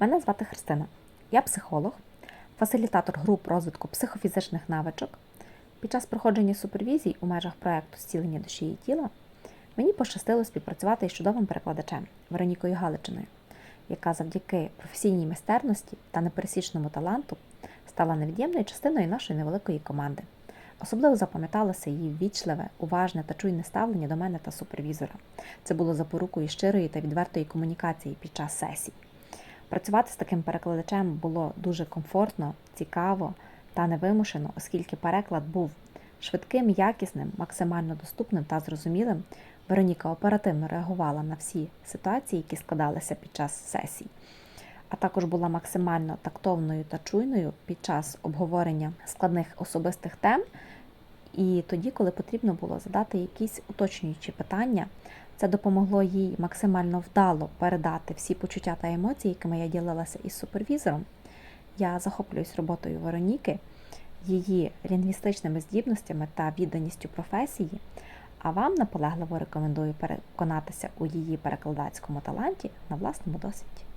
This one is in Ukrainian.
Мене звати Христина. Я психолог, фасилітатор груп розвитку психофізичних навичок. Під час проходження супервізій у межах проєкту Зцілення душі і тіла мені пощастило співпрацювати із чудовим перекладачем Веронікою Галичиною, яка завдяки професійній майстерності та непересічному таланту стала невід'ємною частиною нашої невеликої команди. Особливо запам'яталося її ввічливе, уважне та чуйне ставлення до мене та супервізора. Це було запорукою щирої та відвертої комунікації під час сесій. Працювати з таким перекладачем було дуже комфортно, цікаво та невимушено, оскільки переклад був швидким, якісним, максимально доступним та зрозумілим. Вероніка оперативно реагувала на всі ситуації, які складалися під час сесій, а також була максимально тактовною та чуйною під час обговорення складних особистих тем. І тоді, коли потрібно було задати якісь уточнюючі питання, це допомогло їй максимально вдало передати всі почуття та емоції, якими я ділилася із супервізором. Я захоплююсь роботою Вероніки, її лінгвістичними здібностями та відданістю професії. А вам наполегливо рекомендую переконатися у її перекладацькому таланті на власному досвіді.